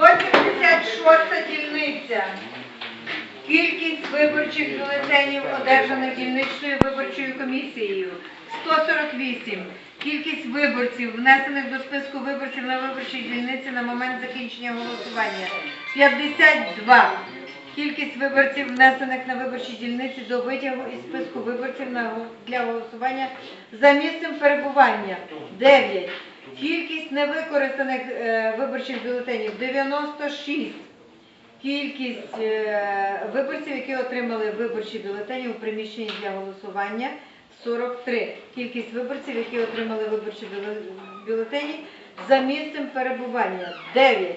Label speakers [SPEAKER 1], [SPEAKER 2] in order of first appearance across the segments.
[SPEAKER 1] 176 дільниця. Кількість виборчих бюлетенів, одержаних дільничною виборчою комісією 148. Кількість виборців, внесених до списку виборців на виборчій дільниці на момент закінчення голосування 52. Кількість виборців, внесених на виборчі дільниці до витягу із списку виборців для голосування за місцем перебування 9. Кількість невикористаних е, виборчих бюлетенів 96. Кількість е, виборців, які отримали виборчі бюлетені у приміщенні для голосування 43. Кількість виборців, які отримали виборчі бюлетені за місцем перебування 9.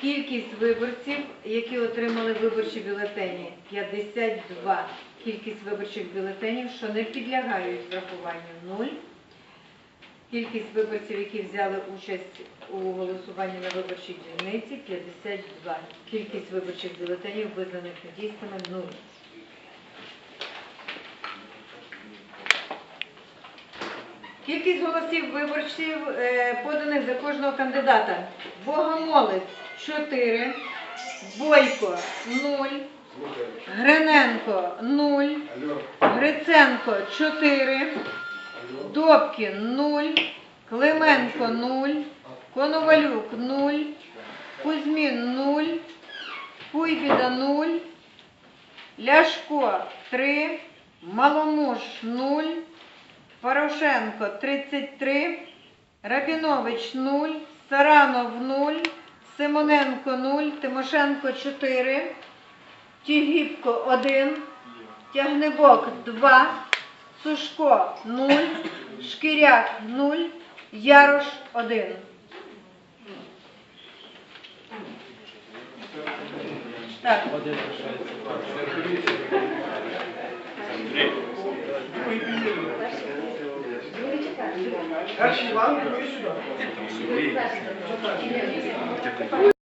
[SPEAKER 1] Кількість виборців, які отримали виборчі бюлетені 52. Кількість виборчих бюлетенів, що не підлягають врахуванню 0. Кількість виборців, які взяли участь у голосуванні на виборчій дільниці 52. Кількість виборчих бюлетенів, визнаних недійсними 0. Кількість голосів виборців, е, поданих за кожного кандидата. Богомолець 4, Бойко 0, Гриненко 0, Гриценко 4, Добкін 0, Клименко 0, Коновалюк 0, Кузьмін 0, Куйбіда 0, Ляшко 3, Маломуш 0, Порошенко 33, Рабінович 0, Саранов 0, Симоненко 0, Тимошенко 4, Тігіпко 1, Тягнебок 2, Сушко 0, Шкіряк 0, Ярош 1. Так,
[SPEAKER 2] Перший Іван, другий сюди.